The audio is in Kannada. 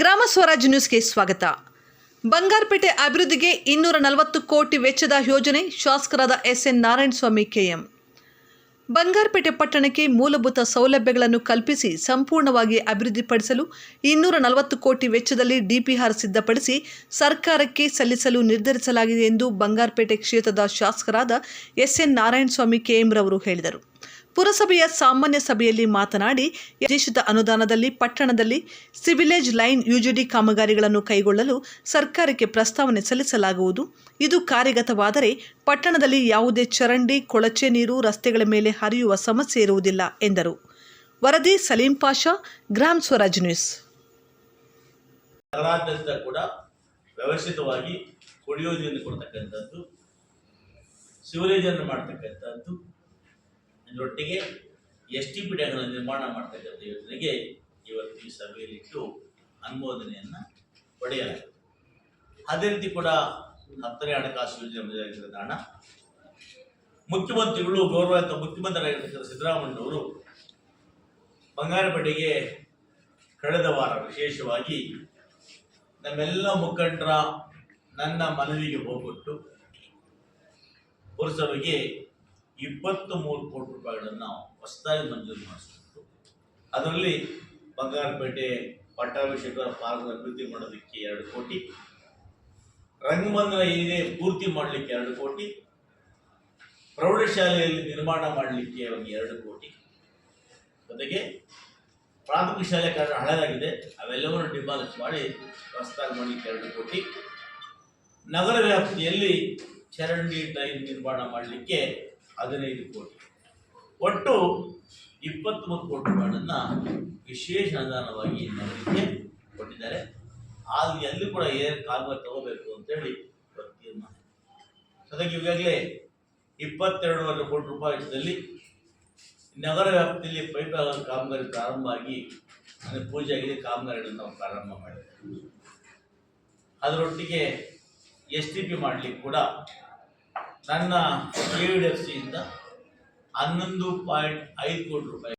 ಗ್ರಾಮ ಸ್ವರಾಜ್ ನ್ಯೂಸ್ಗೆ ಸ್ವಾಗತ. ಬಂಗಾರಪೇಟೆ ಅಭಿವೃದ್ಧಿಗೆ ಇನ್ನೂರ ನಲವತ್ತು ಕೋಟಿ ವೆಚ್ಚದ ಯೋಜನೆ ಶಾಸಕರಾದ S N Narayanaswamy KM. Bangarapete ಪಟ್ಟಣಕ್ಕೆ ಮೂಲಭೂತ ಸೌಲಭ್ಯಗಳನ್ನು ಕಲ್ಪಿಸಿ ಸಂಪೂರ್ಣವಾಗಿ ಅಭಿವೃದ್ಧಿಪಡಿಸಲು ಇನ್ನೂರ ನಲವತ್ತು ಕೋಟಿ ವೆಚ್ಚದಲ್ಲಿ ಡಿಪಿಆರ್ ಸಿದ್ಧಪಡಿಸಿ ಸರ್ಕಾರಕ್ಕೆ ಸಲ್ಲಿಸಲು ನಿರ್ಧರಿಸಲಾಗಿದೆ ಎಂದು ಬಂಗಾರಪೇಟೆ ಕ್ಷೇತ್ರದ ಶಾಸಕರಾದ ಎಸ್ ಎನ್ ನಾರಾಯಣಸ್ವಾಮಿ ಕೆಎಂರವರು ಹೇಳಿದರು. ಪುರಸಭೆಯ ಸಾಮಾನ್ಯ ಸಭೆಯಲ್ಲಿ ಮಾತನಾಡಿ, ದೇಶದ ಅನುದಾನದಲ್ಲಿ, ಪಟ್ಟಣದಲ್ಲಿ ಸಿವಿಲೇಜ್ ಲೈನ್ ಯುಜಿಡಿ ಕಾಮಗಾರಿಗಳನ್ನು ಕೈಗೊಳ್ಳಲು ಸರ್ಕಾರಕ್ಕೆ ಪ್ರಸ್ತಾವನೆ ಸಲ್ಲಿಸಲಾಗುವುದು. ಇದು ಕಾರ್ಯಗತವಾದರೆ ಪಟ್ಟಣದಲ್ಲಿ ಯಾವುದೇ ಚರಂಡಿ, ಕೊಳಚೆ ನೀರು ರಸ್ತೆಗಳ ಮೇಲೆ ಹರಿಯುವ ಸಮಸ್ಯೆ ಇರುವುದಿಲ್ಲ, ಎಂದರು. ವರದಿ ಸಲೀಂ ಪಾಷಾ, ಗ್ರಾಮ್ ಸ್ವರಾಜ್ ನ್ಯೂಸ್. ಕೂಡ ಕುಡಿಯೋ ಕೊಡ್ತಕ್ಕಂಥದ್ದು ಮಾಡ್ತಕ್ಕಂಥದ್ದು ಇದರೊಟ್ಟಿಗೆ ಎಸ್ ಟಿ ಪಿ ಡ್ಯಾಂಗಳ ನಿರ್ಮಾಣ ಮಾಡ್ತಕ್ಕಂಥ ಯೋಜನೆಗೆ ಇವತ್ತು ಈ ಸಭೆಯಲ್ಲಿಟ್ಟು ಅನುಮೋದನೆಯನ್ನು ಪಡೆಯಲಾಗಿದೆ. ಅದೇ ರೀತಿ ಕೂಡ ಹತ್ತನೇ ಹಣಕಾಸು ಯೋಜನೆ ಹಣ ಮುಖ್ಯಮಂತ್ರಿಗಳು, ಗೌರವಯುತ ಮುಖ್ಯಮಂತ್ರಿಯಾಗಿರ್ತಕ್ಕಂಥ ಸಿದ್ಧರಾಮಣ್ಣವರು ಬಂಗಾರಪೇಟೆಗೆ ಕಳೆದ ವಾರ ವಿಶೇಷವಾಗಿ ನಮ್ಮೆಲ್ಲ ಮುಖಂಡರ ನನ್ನ ಮನವಿಗೆ ಹೋಗ್ಬಿಟ್ಟು ಪುರಸಭೆಗೆ ಇಪ್ಪತ್ತು ಮೂರು ಕೋಟಿ ರೂಪಾಯಿಗಳನ್ನು ಹೊಸದಾಗಿ ಮಂಜೂರು ಮಾಡಿಸ್ಬಿಟ್ಟು, ಅದರಲ್ಲಿ ಬಂಗಾರಪೇಟೆ, ಪಟ್ಟಾಭಿಷೇಕ, ಪಾರ್ಕ್ ಅಭಿವೃದ್ಧಿ ಮಾಡೋದಕ್ಕೆ ಎರಡು ಕೋಟಿ ರಂಗಮಂದಿರ ಏನಿದೆ ಪೂರ್ತಿ ಮಾಡಲಿಕ್ಕೆ ಎರಡು ಕೋಟಿ, ಪ್ರೌಢಶಾಲೆಯಲ್ಲಿ ನಿರ್ಮಾಣ ಮಾಡಲಿಕ್ಕೆ ಒಂದು ಎರಡು ಕೋಟಿ. ಜೊತೆಗೆ ಪ್ರಾಥಮಿಕ ಶಾಲೆ ಕಾರಣ ಹಳೆಯದಾಗಿದೆ ಅವೆಲ್ಲವನ್ನು ಡಿಮಾಲಿಷ್ ಮಾಡಿ ಹೊಸದಾಗಿ ಮಾಡಲಿಕ್ಕೆ ಎರಡು ಕೋಟಿ. ನಗರ ವ್ಯಾಪ್ತಿಯಲ್ಲಿ ಚರಂಡಿ ಟ್ರೈನ್ ನಿರ್ಮಾಣ ಮಾಡಲಿಕ್ಕೆ ಹದಿನೈದು ಕೋಟಿ. ಒಟ್ಟು ಇಪ್ಪತ್ತ್ಮೂರು ಕೋಟಿ ರೂಪಾಯಿಗಳನ್ನು ವಿಶೇಷ ಅನುದಾನವಾಗಿ ನಮಗೆ ಕೊಟ್ಟಿದ್ದಾರೆ. ಅಲ್ಲಿ ಎಲ್ಲಿ ಕೂಡ ಏನು ಕಾಲ್ಮರ್ ತಗೋಬೇಕು ಅಂತೇಳಿ ತೀರ್ಮಾನ ಅದಕ್ಕೆ ಈಗಾಗಲೇ ಇಪ್ಪತ್ತೆರಡೂವರೆ ಕೋಟಿ ರೂಪಾಯಿ ವೆಚ್ಚದಲ್ಲಿ ನಗರ ವ್ಯಾಪ್ತಿಯಲ್ಲಿ ಪೈಪ್ ಕಾಮಗಾರಿ ಪ್ರಾರಂಭ ಆಗಿ ಅಂದರೆ ಪೂಜೆ ಆಗಿದೆ, ಕಾಮಗಾರಿಗಳನ್ನು ನಾವು ಪ್ರಾರಂಭ ಮಾಡಿದ್ದೇವೆ ಅದರೊಟ್ಟಿಗೆ ಎಸ್ ಟಿ ಪಿ ಮಾಡಲಿಕ್ಕೆ ಕೂಡ ನನ್ನ ಕೆ ಡಿ ಎಫ್ ಸಿಯಿಂದ ಹನ್ನೊಂದು ಪಾಯಿಂಟ್ ಐದು ಕೋಟಿ ರೂಪಾಯಿ.